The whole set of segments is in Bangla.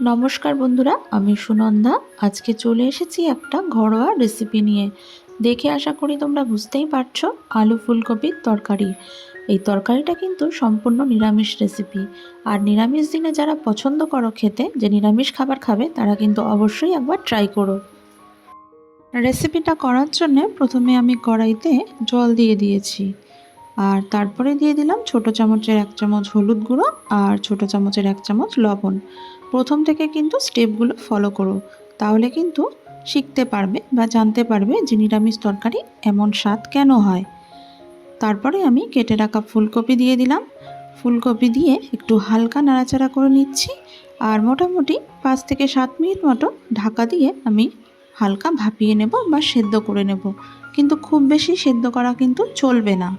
নমস্কার বন্ধুরা, আমি সুনন্দা। আজকে চলে এসেছি একটা ঘরোয়া রেসিপি নিয়ে। দেখে আশা করি তোমরা বুঝতেই পারছ, আলু ফুলকপির তরকারি। এই তরকারিটা কিন্তু সম্পূর্ণ নিরামিষ রেসিপি আর নিরামিষ দিনে যারা পছন্দ করো খেতে, যে নিরামিষ খাবার খাবে, তারা কিন্তু অবশ্যই একবার ট্রাই করো। রেসিপিটা করার জন্য প্রথমে আমি কড়াইতে জল দিয়ে দিয়েছি। আর তারপরে দিয়ে দিলাম ছোট চামচের এক চামচ হলুদ গুঁড়ো আর ছোট চামচের এক চামচ লবণ। প্রথম থেকে কিন্তু স্টেপগুলো ফলো করো। তাহলে কিন্তু শিখতে পারবে বা জানতে পারবে যে নিরামিষ তরকারি এমন স্বাদ কেন হয়। তারপরে আমি কেটে রাখা ফুলকপি দিয়ে দিলাম। ফুলকপি দিয়ে একটু হালকা নাড়াচাড়া করে নিচ্ছি আর মোটামুটি পাঁচ থেকে সাত মিনিট মতো ঢাকা দিয়ে আমি হালকা ভাপিয়ে নেব বা সেদ্ধ করে নেব। কিন্তু খুব বেশি সেদ্ধ করা কিন্তু চলবে না।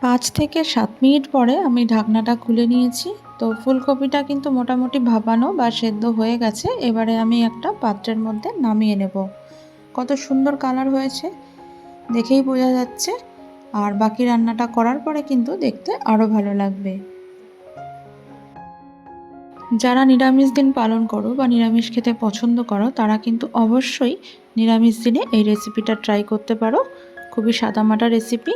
পাঁচ থেকে সাত মিনিট পরে আমি ঢাকনাটা খুলে নিয়েছি। তো ফুলকপিটা কিন্তু মোটামুটি ভাপানো বা সেদ্ধ হয়ে গেছে। এবারে আমি একটা পাত্রের মধ্যে নামিয়ে নেব। কত সুন্দর কালার হয়েছে, দেখেই বোঝা যাচ্ছে। আর বাকি রান্নাটা করার পরে কিন্তু দেখতে আরও ভালো লাগবে। যারা নিরামিষ দিন পালন করো বা নিরামিষ খেতে পছন্দ করো, তারা কিন্তু অবশ্যই নিরামিষ দিনে এই রেসিপিটা ট্রাই করতে পারো। খুবই সাদামাটা রেসিপি।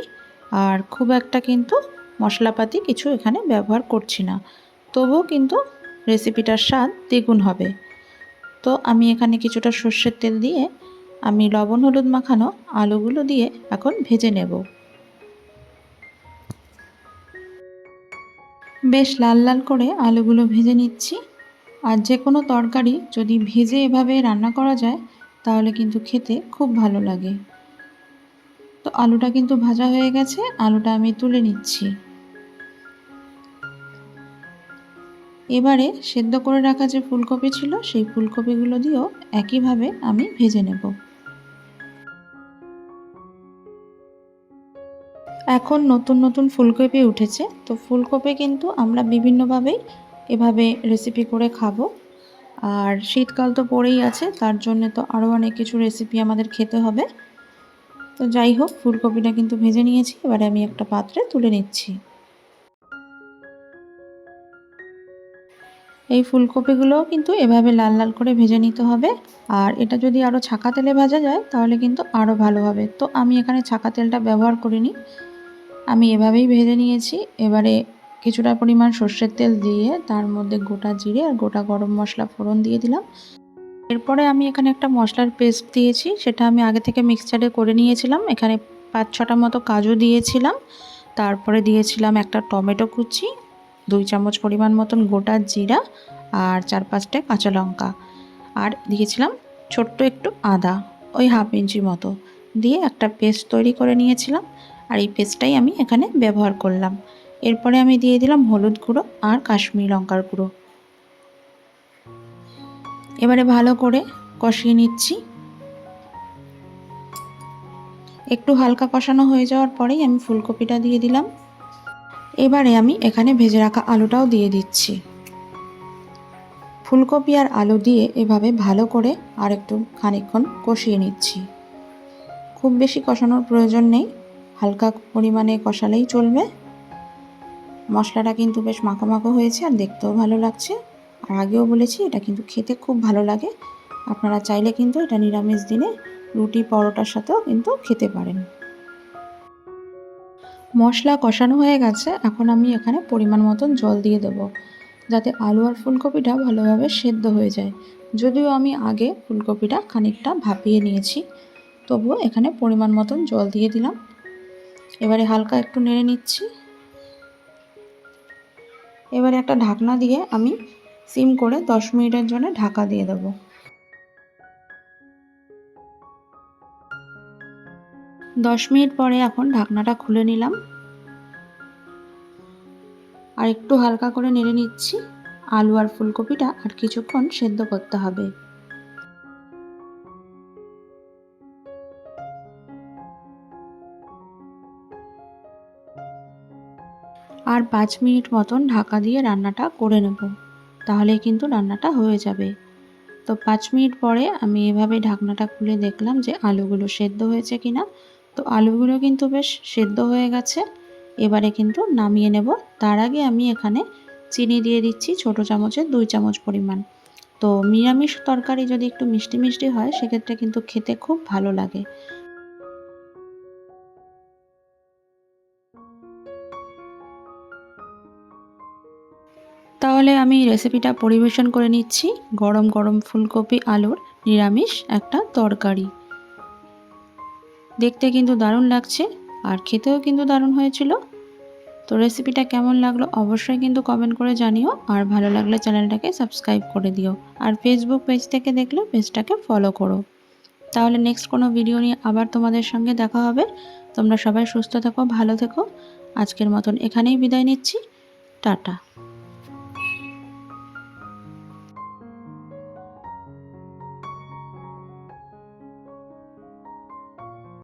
আর খুব একটা কিন্তু মশলাপাতি কিছু এখানে ব্যবহার করছি না। তবুও কিন্তু রেসিপিটার স্বাদ দ্বিগুণ হবে। তো আমি এখানে কিছুটা সর্ষের তেল দিয়ে আমি লবণ, হলুদ মাখানো আলুগুলো দিয়ে এখন ভেজে নেব। বেশ লাল লাল করে আলুগুলো ভেজে নিচ্ছি। আর যে কোনো তরকারি যদি ভেজে এভাবে রান্না করা যায়, তাহলে কিন্তু খেতে খুব ভালো লাগে। তো আলুটা কিন্তু ভাজা হয়ে গেছে, আলুটা আমি তুলে নিচ্ছি। এবারে সেদ্ধ করে রাখা যে ফুলকপি ছিল, সেই ফুলকপিগুলো দিয়েও একইভাবে আমি ভেজে নেব। এখন নতুন নতুন ফুলকপি উঠেছে, তো ফুলকপি কিন্তু আমরা বিভিন্নভাবেই এভাবে রেসিপি করে খাব। আর শীতকাল তো পড়েই আছে, তার জন্য তো আরও অনেক কিছু রেসিপি আমাদের খেতে হবে। তো যাই হোক, ফুলকপিটা কিন্তু ভেজে নিয়েছি, এবারে আমি একটা পাত্রে তুলে নিচ্ছি। এই ফুলকপিগুলোও কিন্তু এভাবে লাল লাল করে ভেজে নিতে হবে। আর এটা যদি আরও ছাকা তেলে ভাজা যায়, তাহলে কিন্তু আরও ভালো হবে। তো আমি এখানে ছাকা তেলটা ব্যবহার করিনি। আমি এভাবেই ভেজে নিয়েছি। এবারে কিছুটা পরিমাণ সর্ষের তেল দিয়ে তার মধ্যে গোটা জিরে আর গোটা গরম মশলা ফোড়ন দিয়ে দিলাম। এরপরে আমি এখানে একটা মশলার পেস্ট দিয়েছি। সেটা আমি আগে থেকে মিক্সচারে করে নিয়েছিলাম। এখানে পাঁচ ছটা মতো কাজু দিয়েছিলাম। তারপরে দিয়েছিলাম একটা টমেটো কুচি। দুই চামচ পরিমাণ মতন গোটা জিরা আর চার পাঁচটা কাঁচা লঙ্কা। আর দিয়েছিলাম ছোট্ট একটু আদা, ওই হাফ ইঞ্চি মতো। দিয়ে একটা পেস্ট তৈরি করে নিয়েছিলাম আর এই পেস্টটাই আমি এখানে ব্যবহার করলাম। এরপরে আমি দিয়ে দিলাম হলুদ গুঁড়ো আর কাশ্মীরি লঙ্কার গুঁড়ো। এবারে ভালো করে কষিয়ে নিচ্ছি। একটু হালকা কষানো হয়ে যাওয়ার পরেই আমি ফুলকপিটা দিয়ে দিলাম। এবারে আমি এখানে ভেজে রাখা আলুটাও দিয়ে দিচ্ছি। ফুলকপি আর আলু দিয়ে এভাবে ভালো করে আর একটু খানিকক্ষণ কষিয়ে নিচ্ছি। খুব বেশি কষানোর প্রয়োজন নেই, হালকা পরিমাণে কষালেই চলবে। মশলাটা কিন্তু বেশ মাখো মাখো হয়েছে আর দেখতেও ভালো লাগছে। আর আগেও বলেছি, এটা কিন্তু খেতে খুব ভালো লাগে। আপনারা চাইলে কিন্তু এটা নিরামিষ দিনে রুটি, পরোটার সাথেও কিন্তু খেতে পারেন। মশলা কষানো হয়ে গেছে, এখন আমি এখানে পরিমাণ মতন জল দিয়ে দেব, যাতে আলু আর ফুলকপিটা ভালোভাবে সেদ্ধ হয়ে যায়। যদিও আমি আগে ফুলকপিটা খানিকটা ভাপিয়ে নিয়েছি, তবুও এখানে পরিমাণ মতন জল দিয়ে দিলাম। এবারে হালকা একটু নেড়ে নিচ্ছি। এবারে একটা ঢাকনা দিয়ে আমি সিম করে দশ মিনিটের জন্য ঢাকা দিয়ে দেবো। দশ মিনিট পরে এখন ঢাকনাটা খুলে নিলাম। আর একটু হালকা করে নেড়ে নিচ্ছি। আলু আর ফুলকপিটা আর কিছুক্ষণ সেদ্ধ করতে হবে। আর পাঁচ মিনিট মতন ঢাকা দিয়ে রান্নাটা করে নেব। তাহলে কিন্তু রান্নাটা হয়ে যাবে। তো পাঁচ মিনিট পরে আমি এভাবে ঢাকনাটা খুলে দেখলাম যে আলুগুলো সেদ্ধ হয়েছে কিনা। তো আলুগুলো কিন্তু বেশ সেদ্ধ হয়ে গেছে। এবারে কিন্তু নামিয়ে নেব। তার আগে আমি এখানে চিনি দিয়ে দিচ্ছি ছোটো চামচের দুই চামচ পরিমাণ। তো নিরামিষ তরকারি যদি একটু মিষ্টি মিষ্টি হয়, সেক্ষেত্রে কিন্তু খেতে খুব ভালো লাগে। তাহলে আমি রেসিপিটা পরিবেশন করে নিচ্ছি। গরম গরম ফুলকপি, আলুর নিরামিষ একটা তরকারি। দেখতে কিন্তু দারুণ লাগছে। আর খেতেও কিন্তু দারুণ হয়েছিল। তো রেসিপিটা কেমন লাগল অবশ্যই কিন্তু কমেন্ট করে জানিও। আর ভালো লাগলে চ্যানেলটাকে সাবস্ক্রাইব করে দিও। আর ফেসবুক পেজ থেকে দেখলে পেজটাকে ফলো করো। তাহলে নেক্সট কোনো ভিডিও নিয়ে আবার তোমাদের সঙ্গে দেখা হবে। তোমরা সবাই সুস্থ থেকো, ভালো থেকো। আজকের মতন এখানেই বিদায় নিচ্ছি। টাটা।